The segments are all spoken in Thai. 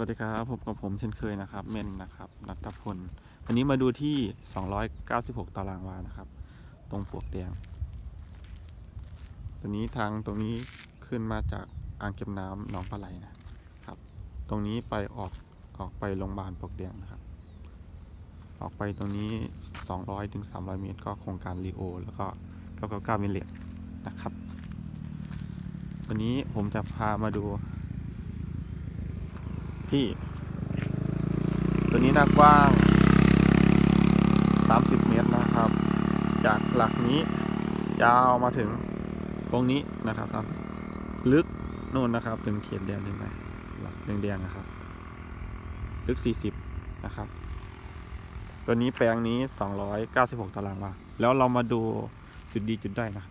วัสดีครับพบกับผมเช่นเคยนะครับ เมนนะครับนัทพลวันนี้มาดูที่ 296 ตารางวานะครับ ตรงปวกแดงตัวนี้ทางตรงนี้ขึ้นมาจากอ่างเก็บน้ำหนองปลาไหลนะครับ ตรงนี้ไปออกออกไปโรงพยาบาลปวกแดงนะครับ ออกไปตรงนี้ 200ถึง300 เมตร ก็โครงการรีโอ แล้วก็ 999มิลเลตนะครับ วันนี้ผมจะพามาดู ที่ ตัวนี้หน้ากว้าง 30 เมตรนะครับ จากหลักนี้ยาวมาถึงตรงนี้นะครับครับ ลึกนู่นนะครับ ถึงเขียนแดงเห็นไหมหลักแดงๆนะครับ ลึก 40 นะครับ ตัวนี้แปลงนี้ 296 ตารางวาแล้วเรามาดูจุดดีจุดได้นะ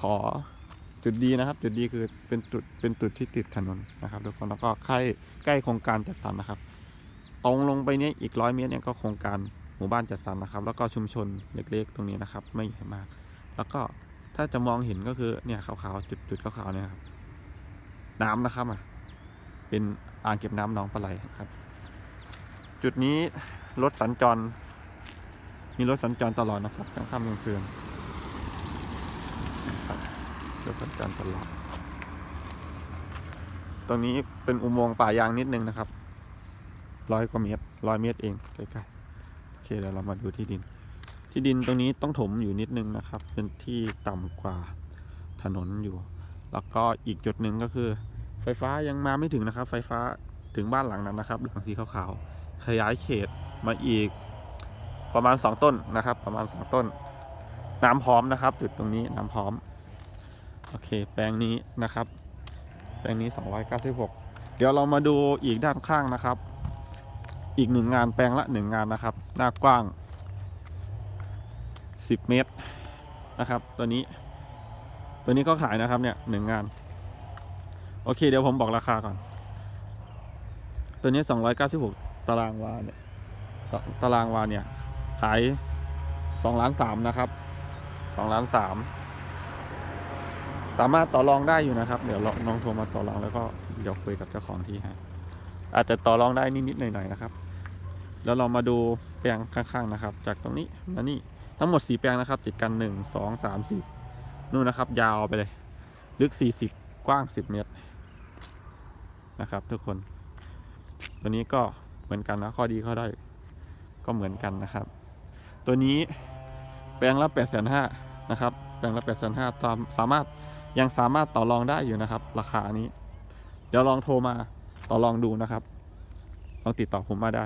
ขอ จุดดีนะครับ จุดดีคือเป็นจุดเป็นจุดที่ติดถนนนะครับทุกคนแล้วก็ใกล้ใกล้โครงการจัดสรรนะครับ ตรงลงไปเนี้ยอีกร้อยเมตรเนี่ยก็โครงการหมู่บ้านจัดสรรนะครับ แล้วก็ชุมชนเล็กๆตรงนี้นะครับ ไม่ใหญ่มาก แล้วก็ถ้าจะมองเห็นก็คือเนี่ยขาวๆจุดๆขาวๆเนี่ยครับน้ำนะครับอะเป็นอ่างเก็บน้ำหนองปลาไหลครับ จุดนี้รถสัญจร มีรถสัญจรตลอดนะครับกลางค่ำกลางคืนน รถสัญจรตลอดตรงนี้เป็นอุโมงค์ป่ายางนิดนึงนะครับร้อยกว่าเมตรร้อยเมตรเองใกล้ๆโอเคเดี๋ยวเรามาดูที่ดิน ที่ดินตรงนี้ต้องถมอยู่นิดนึงนะครับ เป็นที่ต่ำกว่าถนนอยู่ แล้วก็อีกจุดหนึ่งก็คือ ไฟฟ้ายังมาไม่ถึงนะครับ ไฟฟ้าถึงบ้านหลังนั้นนะครับ หลังสีขาวๆขยายเขตมาอีกประมาณ 2 ต้นนะครับ ประมาณ 2 ต้น น้ำพร้อมนะครับ จุดตรงนี้น้ำพร้อม โอเค แปลงนี้นะครับ แปลงนี้ 296 เดี๋ยวเรามาดูอีกด้านข้างนะครับ อีกหนึ่งงานแปลงละหนึ่งงานนะครับ หน้ากว้าง 10 เมตรนะครับ ตัวนี้ ตัวนี้ก็ขายนะครับเนี่ยหนึ่งงาน โอเค เดี๋ยวผมบอกราคาก่อน ตัวนี้ 296 ตารางวาเนี่ย ตารางวาเนี่ย ขาย2ล้าน3นะครับ2ล้าน3 สามารถต่อรองได้อยู่นะครับ เดี๋ยวลองโทรมาต่อรองแล้วก็เดี๋ยวคุยกับเจ้าของที่ให้อาจจะต่อรองได้นิดๆหน่อยๆนะครับ แล้วเรามาดูแปลงข้างๆนะครับ จากตรงนี้มานี่ทั้งหมดสีแปลงนะครับ ติดกันหนึ่งสองสามสี่นู่นนะครับ ยาวไปเลย ลึกสี่สิบกว้างสิบเมตรนะครับ ทุกคน ตัวนี้ก็เหมือนกันนะข้อดีข้อได้อยก็เหมือนกันนะครับ ตัวนี้แปลงละแปดแสนห้านะครับ แปลงละแปดแสนห้าสามารถ ยังสามารถต่อรองได้อยู่นะครับ ราคานี้ เดี๋ยวลองโทรมาต่อลองดูนะครับ ลองติดต่อผมมาได้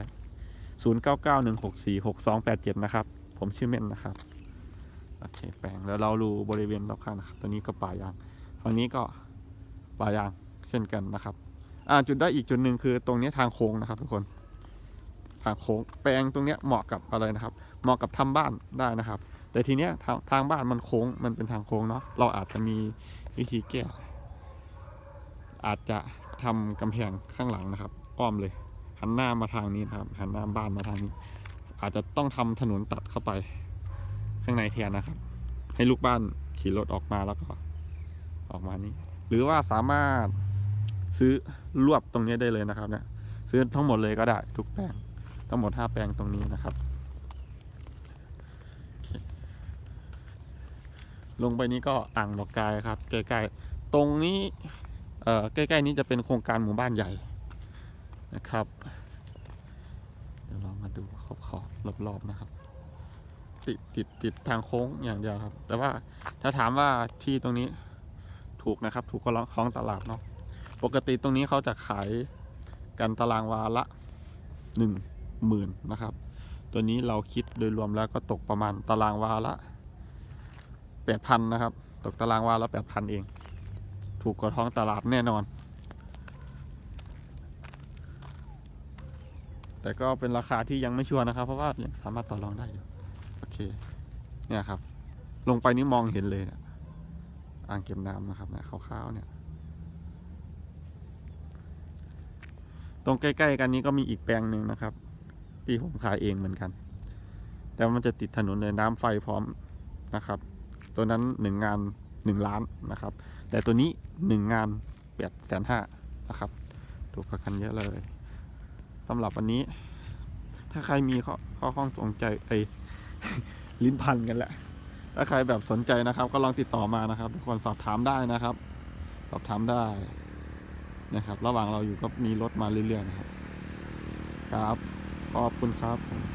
0991646287 นะครับ ผมชื่อเม่นนะครับ โอเค แปลงแล้วเราดูบริเวณรอบข้างนะครับ ตัวนี้ก็ป่ายางฝั่งนี้ก็ป่ายางเช่นกันนะครับ อ่าจุดได้อีกจุดหนึ่งคือตรงนี้ทางโค้งนะครับ ทุกคน ทางโค้งแปลงตรงนี้เหมาะกับอะไรนะครับ เหมาะกับทำบ้านได้นะครับ แต่ทีเนี้ยทางทางบ้านมันโค้งมันเป็นทางโค้งเนาะเราอาจจะมีวิธีแก้อาจจะทำกำแพงข้างหลังนะครับ อ้อมเลย หันหน้ามาทางนี้นะครับ หันหน้าบ้านมาทางนี้ อาจจะต้องทำถนนตัดเข้าไปข้างในแทนนะครับ ให้ลูกบ้านขี่รถออกมาแล้วก็ออกมานี้ หรือว่าสามารถซื้อรวบตรงนี้ได้เลยนะครับ เนี่ยซื้อทั้งหมดเลยก็ได้ทุกแปลงทั้งหมดห้าแปลงตรงนี้นะครับโอเค ลงไปนี้ก็อ่างดอกกายครับใกล้ๆตรงนี้เอ่อใกล้ๆนี้จะเป็นโครงการหมู่บ้านใหญ่นะครับเดี๋ยวเรามาดูขอบขอบๆรอบๆนะครับ ติดติดติดทางโค้งอย่างเดียวครับ แต่ว่าถ้าถามว่าที่ตรงนี้ถูกนะครับ ถูกกว่าของตลาดเนาะปกติตรงนี้เขาจะขายกันตารางวาละหนึ่งหมื่นนะครับ ตัวนี้เราคิดโดยรวมแล้วก็ตกประมาณตารางวาละ แปดพันนะครับ ตกตารางวาละแปดพันเอง ถูกกว่าท้องตลาดแน่นอน แต่ก็เป็นราคาที่ยังไม่ชัวร์นะครับ เพราะว่ายังสามารถต่อรองได้อยู่ โอเค เนี่ยครับ ลงไปนี่มองเห็นเลยเนี่ยอ่างเก็บน้ำนะครับเนี่ยขาวๆเนี่ย ตรงใกล้ๆกันนี้ก็มีอีกแปลงหนึ่งนะครับ ที่ผมขายเองเหมือนกัน แต่ว่ามันจะติดถนนเลยน้ำไฟพร้อมนะครับ ตัวนั้นหนึ่งงานหนึ่งล้านนะครับ แต่ตัวนี้หนึ่งงานแปดแสนห้านะครับ ถูกกว่ากันเยอะเลยสำหรับวันนี้ ถ้าใครมีข้อข้อข้องสงใจไอ้ลิ้นพันกันแหละ ถ้าใครแบบสนใจนะครับ ก็ลองติดต่อมานะครับทุกคนสอบถามได้นะครับ สอบถามได้นะครับ ระหว่างเราอยู่ก็มีรถมาเรื่อยๆนะครับ ครับ ขอบคุณครับ